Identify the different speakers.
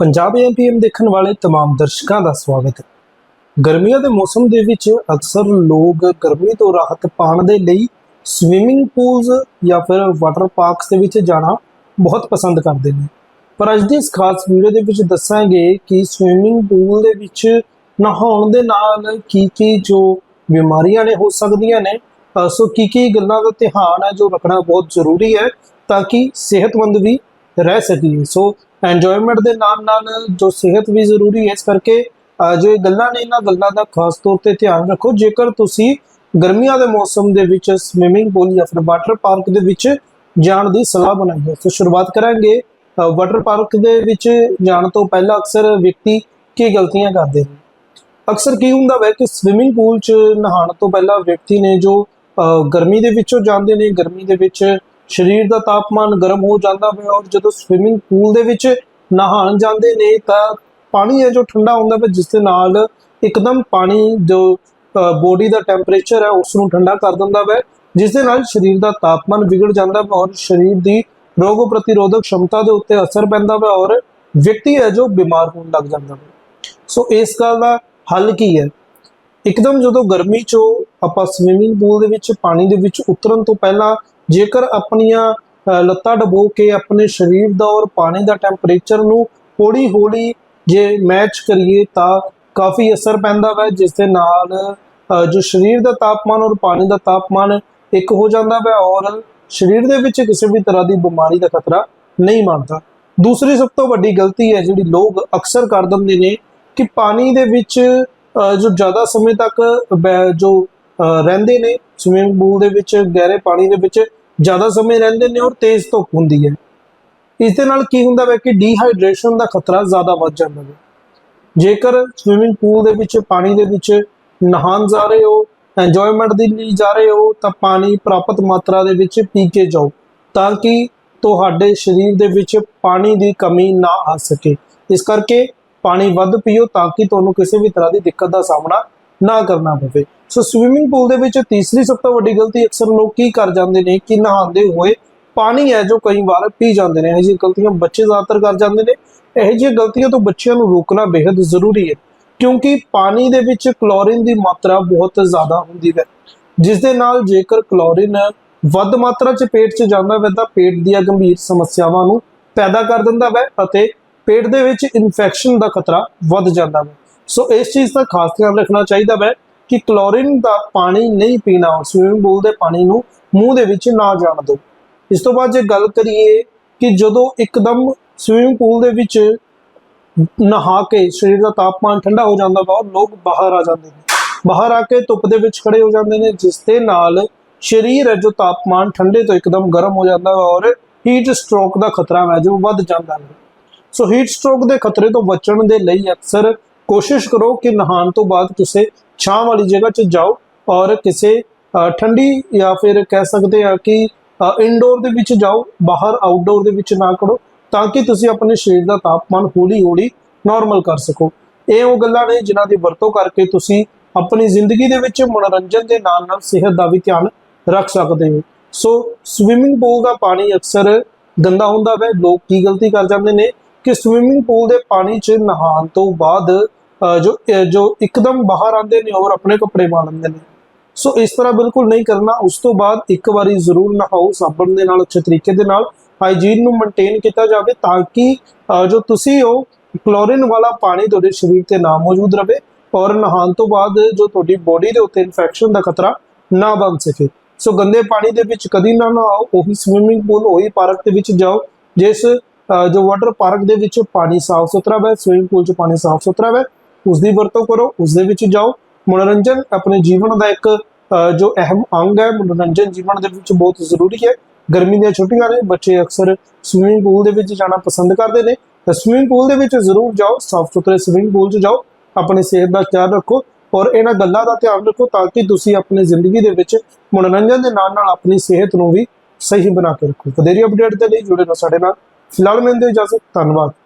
Speaker 1: ਪੰਜਾਬ ਐਮਪੀਐਮ ਦੇਖਣ ਵਾਲੇ तमाम ਦਰਸ਼ਕਾਂ ਦਾ ਸਵਾਗਤ ਹੈ ਗਰਮੀਆਂ ਦੇ ਮੌਸਮ ਦੇ ਵਿੱਚ ਅਕਸਰ ਲੋਕ ਗਰਮੀ ਤੋਂ ਰਾਹਤ ਪਾਉਣ ਦੇ ਲਈ ਸਵਿਮਿੰਗ ਪੂਲਸ ਜਾਂ ਫਿਰ ਵਾਟਰ ਪਾਰਕਸ ਦੇ ਵਿੱਚ ਜਾਣਾ ਬਹੁਤ ਪਸੰਦ ਕਰਦੇ ਨੇ ਪਰ ਅੱਜ ਦੀ ਇਸ ਖਾਸ ਵੀਡੀਓ ਦੇ ਵਿੱਚ ਦੱਸਾਂਗੇ ਕਿ ਸਵਿਮਿੰਗ ਪੂਲ ਦੇ ਵਿੱਚ ਨਹਾਉਣ ਦੇ ਨਾਲ ਕੀ ਕੀ ਜੋ ਬਿਮਾਰੀਆਂ ਨੇ ਹੋ ਸਕਦੀਆਂ ਨੇ ਅ, ਸੋ ਕੀ ਕੀ ਗੱਲਾਂ ਦਾ ਧਿਆਨ ਹੈ ਜੋ ਰੱਖਣਾ ਬਹੁਤ ਜ਼ਰੂਰੀ ਹੈ ਤਾਂ ਕਿ ਸਿਹਤਮੰਦ ਵੀ ਰਹਿ ਸਕੀਏ ਸੋ ਐਂਜੋਇਮੈਂਟ ਦੇ ਨਾਲ ਨਾਲ ਜੋ ਸਿਹਤ ਵੀ ਜ਼ਰੂਰੀ ਹੈ, ਇਸ ਕਰਕੇ ਜੋ ਇਹ ਗੱਲਾਂ ਨੇ, ਇਹਨਾਂ ਗੱਲਾਂ ਦਾ ਖਾਸ ਤੌਰ ਤੇ ਧਿਆਨ ਰੱਖੋ। ਜੇਕਰ ਤੁਸੀਂ ਗਰਮੀਆਂ ਦੇ ਮੌਸਮ ਦੇ ਵਿੱਚ ਸਵਿਮਿੰਗ ਪੂਲ ਜਾਂ ਫਿਰ ਵਾਟਰ ਪਾਰਕ ਦੇ ਵਿੱਚ ਜਾਣ ਦੀ ਸਲਾਹ ਬਣਾਈ ਹੈ, ਸੋ ਸ਼ੁਰੂਆਤ ਕਰਾਂਗੇ। ਵਾਟਰ ਪਾਰਕ ਦੇ ਵਿੱਚ ਜਾਣ ਤੋਂ ਪਹਿਲਾਂ ਅਕਸਰ ਵਿਅਕਤੀ ਕੀ ਗਲਤੀਆਂ ਕਰਦੇ ਨੇ? ਅਕਸਰ ਕੀ ਹੁੰਦਾ ਹੈ ਕਿ ਸਵਿਮਿੰਗ ਪੂਲ 'ਚ ਨਹਾਉਣ ਤੋਂ ਪਹਿਲਾਂ ਵਿਅਕਤੀ ਨੇ ਜੋ ਗਰਮੀ ਦੇ ਵਿੱਚੋਂ ਜਾਂਦੇ ਨੇ, ਗਰਮੀ ਦੇ ਵਿੱਚ ਸਰੀਰ ਦਾ ਤਾਪਮਾਨ ਗਰਮ ਹੋ ਜਾਂਦਾ ਹੈ ਔਰ ਜਦੋਂ ਸਵਿਮਿੰਗ ਪੂਲ ਦੇ ਵਿੱਚ ਨਹਾਉਣ ਜਾਂਦੇ ਨੇ ਤਾਂ ਪਾਣੀ ਹੈ ਜੋ ਠੰਡਾ ਹੁੰਦਾ ਹੈ ਜਿਸ ਦੇ ਨਾਲ ਇੱਕਦਮ ਪਾਣੀ ਜੋ ਬੋਡੀ ਦਾ ਟੈਂਪਰੇਚਰ ਹੈ ਉਸ ਨੂੰ ਠੰਡਾ ਕਰ ਦਿੰਦਾ ਹੈ ਜਿਸ ਦੇ ਨਾਲ ਸਰੀਰ ਦਾ ਤਾਪਮਾਨ ਵਿਗੜ ਜਾਂਦਾ ਹੈ ਔਰ ਸਰੀਰ ਦੀ ਰੋਗ ਪ੍ਰਤੀਰੋਧਕ ਸ਼ਮਤਾ ਦੇ ਉੱਤੇ ਅਸਰ ਪੈਂਦਾ ਹੈ ਔਰ ਵਿਅਕਤੀ ਹੈ ਜੋ ਬਿਮਾਰ ਹੋਣ ਲੱਗ ਜਾਂਦਾ ਹੈ ਸੋ ਇਸ ਗੱਲ ਦਾ ਹੱਲ ਕੀ ਹੈ? ਇੱਕਦਮ ਜਦੋਂ ਗਰਮੀ ਚੋਂ ਆਪਾਂ ਸਵਿਮਿੰਗ ਪੂਲ ਦੇ ਵਿੱਚ ਪਾਣੀ ਦੇ ਵਿੱਚ ਉਤਰਨ ਤੋਂ ਪਹਿਲਾਂ ਜੇਕਰ ਆਪਣੀਆਂ ਲੱਤਾਂ ਡਬੋ ਕੇ ਆਪਣੇ ਸਰੀਰ ਦਾ ਔਰ ਪਾਣੀ ਦਾ ਟੈਂਪਰੇਚਰ ਨੂੰ ਹੌਲੀ ਹੌਲੀ ਜੇ ਮੈਚ ਕਰੀਏ ਤਾਂ ਕਾਫੀ ਅਸਰ ਪੈਂਦਾ ਹੈ ਜਿਸ ਦੇ ਨਾਲ ਜੋ ਸਰੀਰ ਦਾ ਤਾਪਮਾਨ ਔਰ ਪਾਣੀ ਦਾ ਤਾਪਮਾਨ ਇੱਕ ਹੋ ਜਾਂਦਾ ਹੈ ਔਰ ਸਰੀਰ ਦੇ ਵਿੱਚ ਕਿਸੇ ਵੀ ਤਰ੍ਹਾਂ ਦੀ ਬਿਮਾਰੀ ਦਾ ਖਤਰਾ ਨਹੀਂ ਮੰਨਦਾ ਦੂਸਰੀ ਸਭ ਤੋਂ ਵੱਡੀ ਗਲਤੀ ਹੈ ਜਿਹੜੀ ਲੋਕ ਅਕਸਰ ਕਰ ਦਿੰਦੇ ਨੇ ਕਿ ਪਾਣੀ ਦੇ ਵਿੱਚ ਜੋ ਜ਼ਿਆਦਾ ਸਮੇਂ ਤੱਕ ਬੈ- ਜੋ ਰਹਿੰਦੇ ਨੇ ਸਵਿਮਿੰਗ ਪੂਲ ਦੇ ਵਿੱਚ, ਗਹਿਰੇ ਪਾਣੀ ਦੇ ਵਿੱਚ ਜ਼ਿਆਦਾ ਸਮੇਂ ਰਹਿੰਦੇ ਨੇ ਔਰ ਤੇਜ਼ ਧੁੱਪ ਹੁੰਦੀ ਹੈ। ਇਸ ਦੇ ਨਾਲ ਕੀ ਹੁੰਦਾ ਹੈ ਕਿ ਡੀਹਾਈਡਰੇਸ਼ਨ ਦਾ ਖਤਰਾ ਜ਼ਿਆਦਾ ਵੱਧ ਜਾਂਦਾ ਹੈ ਜੇਕਰ ਸਵਿਮਿੰਗ ਪੂਲ ਦੇ ਵਿੱਚ, ਪਾਣੀ ਦੇ ਵਿੱਚ ਨਹਾਉਣ ਜਾ ਰਹੇ ਹੋ ਐਂਜੋਇਮੈਂਟ ਦੇ ਲਈ ਜਾ ਰਹੇ ਹੋ, ਤਾਂ ਪਾਣੀ ਪ੍ਰਾਪਤ ਮਾਤਰਾ ਦੇ ਵਿੱਚ ਪੀ ਕੇ ਜਾਓ, ਤਾਂ ਕਿ ਤੁਹਾਡੇ ਸਰੀਰ ਦੇ ਵਿੱਚ ਪਾਣੀ ਦੀ ਕਮੀ ਨਾ ਆ ਸਕੇ। ਇਸ ਕਰਕੇ ਪਾਣੀ ਵੱਧ ਪੀਓ ਤਾਂ ਕਿ ਤੁਹਾਨੂੰ ਕਿਸੇ ਵੀ ਤਰ੍ਹਾਂ ਦੀ ਦਿੱਕਤ ਦਾ ਸਾਹਮਣਾ ਨਾ ਕਰਨਾ ਪਵੇ। ਸੋ ਸਵਿਮਿੰਗ ਪੂਲ ਦੇ ਵਿੱਚ ਤੀਸਰੀ ਸਭ ਤੋਂ ਵੱਡੀ ਗਲਤੀ ਅਕਸਰ ਲੋਕ ਕੀ ਕਰ ਜਾਂਦੇ ਨੇ, ਕਿ ਨਹਾਉਂਦੇ ਹੋਏ ਪਾਣੀ ਹੈ ਜੋ ਕਈ ਵਾਰ ਪੀ ਜਾਂਦੇ ਨੇ। ਇਹ ਜਿਹੀ ਗਲਤੀਆਂ ਬੱਚੇ ਜ਼ਿਆਦਾਤਰ ਕਰ ਜਾਂਦੇ ਨੇ। ਇਹ ਜਿਹੀਆਂ ਗਲਤੀਆਂ ਤੋਂ ਬੱਚਿਆਂ ਨੂੰ ਰੋਕਣਾ ਬੇहद ਜ਼ਰੂਰੀ ਹੈ, ਕਿਉਂਕਿ ਪਾਣੀ ਦੇ ਵਿੱਚ ਕਲੋਰੀਨ ਦੀ ਮਾਤਰਾ ਬਹੁਤ ਜ਼ਿਆਦਾ ਹੁੰਦੀ ਹੈ। ਜਿਸ ਦੇ ਨਾਲ ਜੇਕਰ ਕਲੋਰੀਨ ਵੱਧ ਮਾਤਰਾ 'ਚ ਪੇਟ 'ਚ ਜਾਂਦਾ ਹੈ, ਤਾਂ ਪੇਟ ਦੀਆਂ ਗੰਭੀਰ ਸਮੱਸਿਆਵਾਂ ਨੂੰ ਪੈਦਾ ਕਰ ਦਿੰਦਾ ਹੈ ਅਤੇ ਪੇਟ ਦੇ ਵਿੱਚ ਇਨਫੈਕਸ਼ਨ ਦਾ ਖਤਰਾ ਵੱਧ ਜਾਂਦਾ ਹੈ। ਸੋ ਇਸ ਚੀਜ਼ ਦਾ ਖਾਸ ਧਿਆਨ ਰੱਖਣਾ ਚਾਹੀਦਾ ਹੈ ਕਿ ਕਲੋਰੀਨ ਦਾ ਪਾਣੀ ਨਹੀਂ ਪੀਣਾ, ਸਵਿਮਿੰਗ ਪੂਲ ਦੇ ਪਾਣੀ ਨੂੰ ਮੂੰਹ ਦੇ ਵਿੱਚ ਨਾ ਜਾਣ ਦਿਓ। ਇਸ ਤੋਂ ਬਾਅਦ ਜੇ ਗੱਲ ਕਰੀਏ ਕਿ ਜਦੋਂ ਇੱਕਦਮ ਸਵਿਮਿੰਗ ਪੂਲ ਦੇ ਵਿੱਚ ਨਹਾ ਕੇ ਸਰੀਰ ਦਾ ਤਾਪਮਾਨ ਠੰਡਾ ਹੋ ਜਾਂਦਾ ਵਾ, ਲੋਕ ਬਾਹਰ ਆ ਜਾਂਦੇ ਨੇ। ਬਾਹਰ ਆ ਕੇ ਧੁੱਪ ਦੇ ਵਿੱਚ ਖੜੇ ਹੋ ਜਾਂਦੇ ਨੇ, ਜਿਸ ਦੇ ਨਾਲ ਸਰੀਰ ਹੈ ਜੋ ਤਾਪਮਾਨ ਠੰਡੇ ਤੋਂ ਇੱਕਦਮ ਗਰਮ ਹੋ ਜਾਂਦਾ ਹੈ ਔਰ ਹੀਟ ਸਟ੍ਰੋਕ ਦਾ ਖਤਰਾ ਹੈ ਜੋ ਵੱਧ ਜਾਂਦਾ ਹੈ ਸੋ ਹੀਟ ਸਟ੍ਰੋਕ ਦੇ ਖਤਰੇ ਤੋਂ ਬਚਣ ਦੇ ਲਈ ਅਕਸਰ ਕੋਸ਼ਿਸ਼ ਕਰੋ ਕਿ ਨਹਾਉਣ ਤੋਂ ਬਾਅਦ ਕਿਸੇ ਛਾਂ ਵਾਲੀ ਜਗ੍ਹਾ 'ਚ ਜਾਓ ਔਰ ਕਿਸੇ ਠੰਡੀ ਜਾਂ ਫਿਰ ਕਹਿ ਸਕਦੇ ਆ ਕਿ ਇਨਡੋਰ ਦੇ ਵਿੱਚ ਜਾਓ, ਬਾਹਰ ਆਊਟਡੋਰ ਦੇ ਵਿੱਚ ਨਾ ਕਰੋ ਤਾਂ ਕਿ ਤੁਸੀਂ ਆਪਣੇ ਸਰੀਰ ਦਾ ਤਾਪਮਾਨ ਹੌਲੀ-ਹੌਲੀ ਨਾਰਮਲ ਕਰ ਸਕੋ। ਇਹ ਉਹ ਗੱਲਾਂ ਨੇ ਜਿਨ੍ਹਾਂ ਦੀ ਵਰਤੋਂ ਕਰਕੇ ਤੁਸੀਂ ਆਪਣੀ ਜ਼ਿੰਦਗੀ ਦੇ ਵਿੱਚ ਮਨੋਰੰਜਨ ਦੇ ਨਾਲ-ਨਾਲ ਸਿਹਤ ਦਾ ਵੀ ਧਿਆਨ ਰੱਖ ਸਕਦੇ ਹੋ। ਸੋ ਸਵਿਮਿੰਗ ਪੂਲ ਦਾ ਪਾਣੀ ਅਕਸਰ ਗੰਦਾ ਹੁੰਦਾ ਹੈ ਲੋਕ ਕੀ ਗਲਤੀ ਕਰ ਜਾਂਦੇ ਨੇ ਕਿ ਸਵਿਮਿੰਗ ਪੂਲ ਦੇ ਪਾਣੀ 'ਚ ਨਹਾਉਣ ਤੋਂ ਬਾਅਦ ਅ, ਜੋ ਜੋ ਇੱਕਦਮ ਬਾਹਰ ਆਉਂਦੇ ਨੇ ਔਰ ਆਪਣੇ ਕੱਪੜੇ ਪਾ ਲੈਂਦੇ ਨੇ। ਸੋ ਇਸ ਤਰ੍ਹਾਂ ਬਿਲਕੁਲ ਨਹੀਂ ਕਰਨਾ। ਉਸ ਤੋਂ ਬਾਅਦ ਇੱਕ ਵਾਰੀ ਜ਼ਰੂਰ ਨਹਾਓ ਸਾਬਣ ਦੇ ਨਾਲ ਅੱਛੇ ਤਰੀਕੇ ਦੇ ਨਾਲ। ਹਾਈਜੀਨ ਨੂੰ ਮੇਨਟੇਨ ਕੀਤਾ ਜਾਵੇ ਤਾਂ ਕਿ ਜੋ ਤੁਸੀਂ ਹੋ ਕਲੋਰੀਨ ਵਾਲਾ ਪਾਣੀ ਤੁਹਾਡੇ ਸਰੀਰ ਤੇ ਨਾ ਮੌਜੂਦ ਰਵੇ ਔਰ ਨਹਾਉਣ ਤੋਂ ਬਾਅਦ ਜੋ ਤੁਹਾਡੀ ਬੋਡੀ ਦੇ ਉੱਤੇ ਇਨਫੈਕਸ਼ਨ ਦਾ ਖਤਰਾ ਨਾ ਬਣ ਸਕੇ। ਸੋ ਗੰਦੇ ਪਾਣੀ ਦੇ ਵਿੱਚ ਕਦੀ ਨਾ ਨਹਾਓ ਉਹੀ ਸਵਿਮਿੰਗ ਪੂਲ ਉਹੀ ਪਾਰਕ ਦੇ ਵਿੱਚ ਜਾਓ ਜਿਸ ਜੋ ਵਾਟਰ ਪਾਰਕ ਦੇ ਵਿੱਚ ਪਾਣੀ ਸਾਫ਼ ਸੁਥਰਾ ਹੈ ਸਵਿਮਿੰਗ ਪੂਲ 'ਚ ਪਾਣੀ ਸਾਫ਼ ਸੁਥਰਾ ਹੈ ਉਸ ਦੀ ਵਰਤੋਂ ਕਰੋ ਉਸ ਦੇ ਵਿੱਚ ਜਾਓ। ਮਨੋਰੰਜਨ ਆਪਣੇ ਜੀਵਨ ਦਾ ਇੱਕ ਜੋ ਅਹਿਮ ਅੰਗ ਹੈ, ਮਨੋਰੰਜਨ ਜੀਵਨ ਦੇ ਵਿੱਚ ਬਹੁਤ ਜ਼ਰੂਰੀ ਹੈ। ਗਰਮੀ ਦੀਆਂ ਛੁੱਟੀਆਂ ਨੇ, ਬੱਚੇ ਅਕਸਰ ਸਵਿਮਿੰਗ ਪੂਲ ਦੇ ਵਿੱਚ ਜਾਣਾ ਪਸੰਦ ਕਰਦੇ ਨੇ। ਤਾਂ ਸਵਿਮਿੰਗ ਪੂਲ ਦੇ ਵਿੱਚ ਜ਼ਰੂਰ ਜਾਓ ਸਾਫ਼ ਸੁਥਰੇ ਸਵਿਮਿੰਗ ਪੂਲ 'ਚ ਜਾਓ, ਆਪਣੀ ਸਿਹਤ ਦਾ ਖਿਆਲ ਰੱਖੋ ਔਰ ਇਹਨਾਂ ਗੱਲਾਂ ਦਾ ਧਿਆਨ ਰੱਖੋ ਤਾਂ ਕਿ ਤੁਸੀਂ ਆਪਣੀ ਜ਼ਿੰਦਗੀ ਦੇ ਵਿੱਚ ਮਨੋਰੰਜਨ ਦੇ ਨਾਲ ਨਾਲ ਆਪਣੀ ਸਿਹਤ ਨੂੰ ਵੀ ਸਹੀ ਬਣਾ ਕੇ ਰੱਖੋ। ਵਧੇਰੀ ਅਪਡੇਟ ਦੇ ਲਈ ਜੁੜੇ ਰਹੋ ਸਾਡੇ ਨਾਲ। ਫਿਲਹਾਲ ਮਿਲਦੇ ਇਜਾਜ਼ਤ, ਧੰਨਵਾਦ।